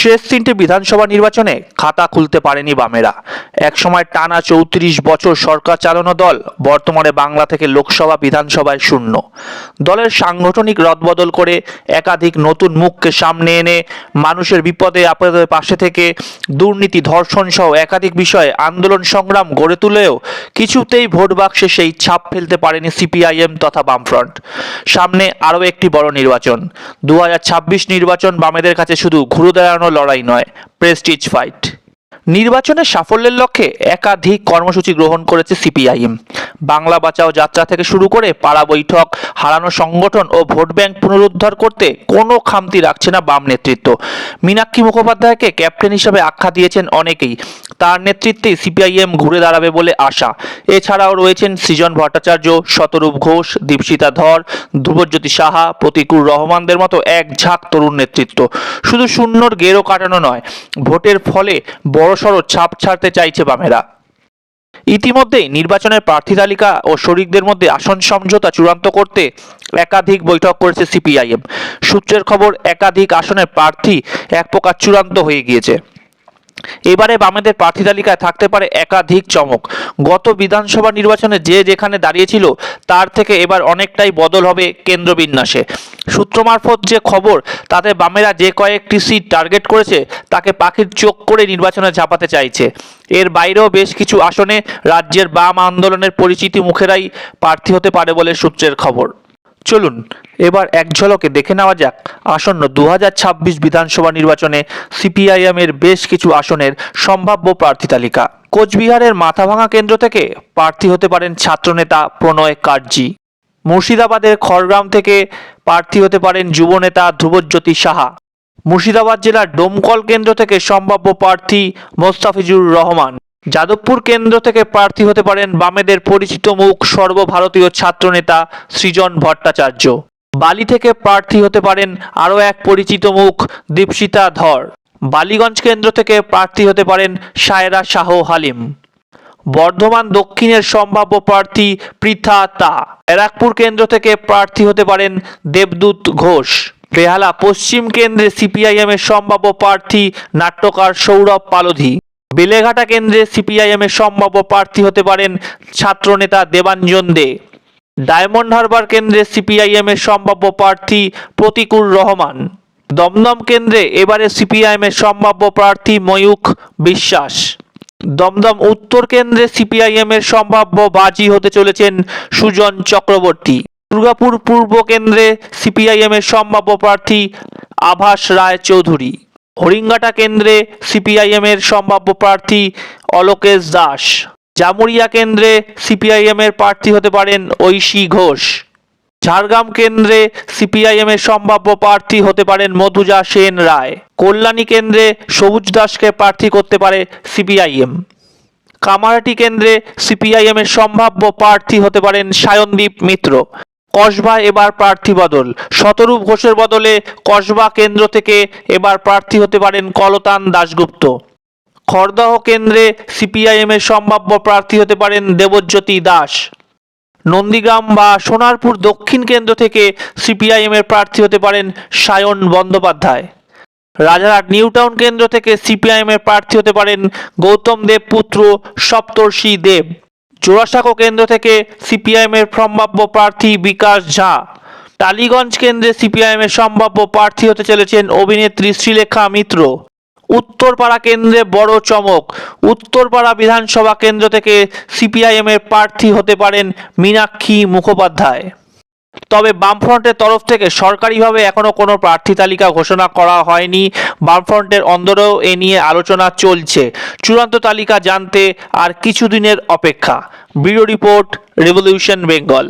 শেষ তিনটি বিধানসভা নির্বাচনে খাতা খুলতে পারেনি বামেরা। একসময় টানা চৌত্রিশ বছর সরকার চালানো দল বর্তমানে বাংলা থেকে লোকসভা বিধানসভায় শূন্য। দলের সাংগঠনিক রদবদল করে একাধিক নতুন মুখকে সামনে এনে মানুষের বিপদে আপদে পাশে থেকে দুর্নীতি, ধর্ষণ সহ একাধিক বিষয়ে আন্দোলন সংগ্রাম গড়ে তুলেও কিছুতেই ভোট বাক্সে সেই ছাপ ফেলতে পারেনি সিপিআইএম তথা বামফ্রন্ট। সামনে আরও একটি বড় নির্বাচন। দু হাজার ছাব্বিশ নির্বাচন বামেদের কাছে শুধু ঘুরে দাঁড়ানো লড়াই নয় প্রেস্টিজ ফাইট নির্বাচনের সাফল্যের লক্ষ্যে একাধিক কর্মসূচি গ্রহণ করেছে সিপিআইএম। বাংলা বাঁচাও যাত্রা থেকে শুরু করে পাড়া বৈঠক, হারানো সংগঠন ও ভোট ব্যাংক পুনরুদ্ধার করতে কোনো খামতি রাখছে না বাম নেতৃত্ব। মীনাক্ষী মুখোপাধ্যায়কে ক্যাপ্টেন হিসেবে আখ্যা দিয়েছেন অনেকেই। তার নেতৃত্বে সিপিআইএম ঘুরে দাঁড়াবে বলে আশা। এছাড়াও রয়েছেন সৃজন ভট্টাচার্য, শতরূপ ঘোষ, দীপশিতা ধর, ধ্রুবজ্যোতি সাহা, প্রতিকুর রহমানদের মতো এক ঝাঁক তরুণ নেতৃত্ব। শুধু শূন্যর গেরো কাটানো নয়, ভোটের ফলে বড়সড় ছাপ ছাড়তে চাইছে বামেরা। ইতিমধ্যেই নির্বাচনের প্রার্থী তালিকা ও শরিকদের মধ্যে আসন সমঝোতা চূড়ান্ত করতে একাধিক বৈঠক করেছে সিপিআইএম। সূত্রের খবর, একাধিক আসনের প্রার্থী এক প্রকার চূড়ান্ত হয়ে গিয়েছে। এবারে বামেদের প্রার্থী তালিকায় থাকতে পারে একাধিক চমক। গত বিধানসভা নির্বাচনে যে যেখানে দাঁড়িয়েছিল, তার থেকে এবার অনেকটাই বদল হবে কেন্দ্রবিন্যাসে। সূত্র মারফত যে খবর, তাতে বামেরা যে কয়েকটি সিট টার্গেট করেছে, তাকে পাখির চোখ করে নির্বাচনে ঝাঁপাতে চাইছে। এর বাইরেও বেশ কিছু আসনে রাজ্যের বাম আন্দোলনের পরিচিতি মুখেরাই প্রার্থী হতে পারে বলে সূত্রের খবর। চলুন, এবার এক ঝলকে দেখে নেওয়া যাক। আসন্ন দু হাজার ছাব্বিশ বিধানসভা নির্বাচনে সিপিআইএম এর বেশ কিছু আসনের সম্ভাব্য প্রার্থী তালিকা। কোচবিহারের মাথাভাঙা কেন্দ্র থেকে প্রার্থী হতে পারেন ছাত্রনেতা প্রণয় কার্জি। মুর্শিদাবাদের খড়গ্রাম থেকে প্রার্থী হতে পারেন যুবনেতা ধ্রুবজ্যোতি সাহা। মুর্শিদাবাদ জেলার ডোমকল কেন্দ্র থেকে সম্ভাব্য প্রার্থী মোস্তাফিজুর রহমান। যাদবপুর কেন্দ্র থেকে প্রার্থী হতে পারেন বামেদের পরিচিত মুখ সর্বভারতীয় ছাত্রনেতা সৃজন ভট্টাচার্য। বালি থেকে প্রার্থী হতে পারেন আরও এক পরিচিত মুখ দীপশিতা ধর। বালিগঞ্জ কেন্দ্র থেকে প্রার্থী হতে পারেন সায়রা শাহ হালিম। বর্ধমান দক্ষিণের সম্ভাব্য প্রার্থী পৃথা তা। ব্যারাকপুর কেন্দ্র থেকে প্রার্থী হতে পারেন দেবদূত ঘোষ। বেহালা পশ্চিম কেন্দ্রে সিপিআইএমের সম্ভাব্য প্রার্থী নাট্যকার সৌরভ পালোধি। বেলেঘাটা কেন্দ্রে সিপিআইএম এর সম্ভাব্য প্রার্থী হতে পারেন ছাত্রনেতা দেবাঞ্জন দে। ডায়মন্ড হারবার কেন্দ্রে সিপিআইএম এর সম্ভাব্য প্রার্থী প্রতিকুর রহমান। দমদম কেন্দ্রে এবারে সিপিআইএম এর সম্ভাব্য প্রার্থী ময়ূখ বিশ্বাস। দমদম উত্তর কেন্দ্রে সিপিআইএম এর সম্ভাব্য বাজি হতে চলেছেন সুজন চক্রবর্তী। দুর্গাপুর পূর্ব কেন্দ্রে সিপিআইএম এর সম্ভাব্য প্রার্থী আভাস রায় চৌধুরী হরিঙ্গাটা কেন্দ্রে সিপিআইএম এর সম্ভাব্য প্রার্থী অলোকেশ দাস। জামুরিয়া কেন্দ্রে সিপিআইএম এর প্রার্থী হতে পারেন ঐশী ঘোষ। ঝাড়গ্রাম কেন্দ্রে সিপিআইএম এর সম্ভাব্য প্রার্থী হতে পারেন মধুজা সেন রায়। কল্যাণী কেন্দ্রে সবুজ দাসকে প্রার্থী করতে পারে সিপিআইএম। কামারহাটি কেন্দ্রে সিপিআইএম এর সম্ভাব্য প্রার্থী হতে পারেন সায়নদীপ মিত্র। কসবা এবার প্রার্থী বদল। শতরূপ ঘোষের বদলে কসবা কেন্দ্র থেকে এবার প্রার্থী হতে পারেন কলতান দাশগুপ্ত। খড়দহ কেন্দ্রে সিপিআইএম এর সম্ভাব্য প্রার্থী হতে পারেন দেবজ্যোতি দাস নন্দীগ্রাম বা সোনারপুর দক্ষিণ কেন্দ্র থেকে সিপিআইএম এর প্রার্থী হতে পারেন সায়ন বন্দ্যোপাধ্যায়। রাজারহাট নিউ টাউন কেন্দ্র থেকে সিপিআইএম এর প্রার্থী হতে পারেন গৌতম দেব পুত্র সপ্তর্ষি দেব। জোড়াসাঁকো কেন্দ্র থেকে সিপিআইএমের সম্ভাব্য প্রার্থী বিকাশ ঝা। টালিগঞ্জ কেন্দ্রে সিপিআইএমের সম্ভাব্য প্রার্থী হতে চলেছেন অভিনেত্রী শ্রীলেখা মিত্র। উত্তরপাড়া কেন্দ্রে বড় চমক। উত্তরপাড়া বিধানসভা কেন্দ্র থেকে সিপিআইএমের প্রার্থী হতে পারেন মীনাক্ষী মুখোপাধ্যায়। তবে বামফ্রন্টের তরফ থেকে সরকারিভাবে এখনও কোনো প্রার্থী তালিকা ঘোষণা করা হয়নি। বামফ্রন্টের অন্দরেও এ নিয়ে আলোচনা চলছে। চূড়ান্ত তালিকা জানতে আর কিছুদিনের অপেক্ষা। Bureau report, revolution Bengal.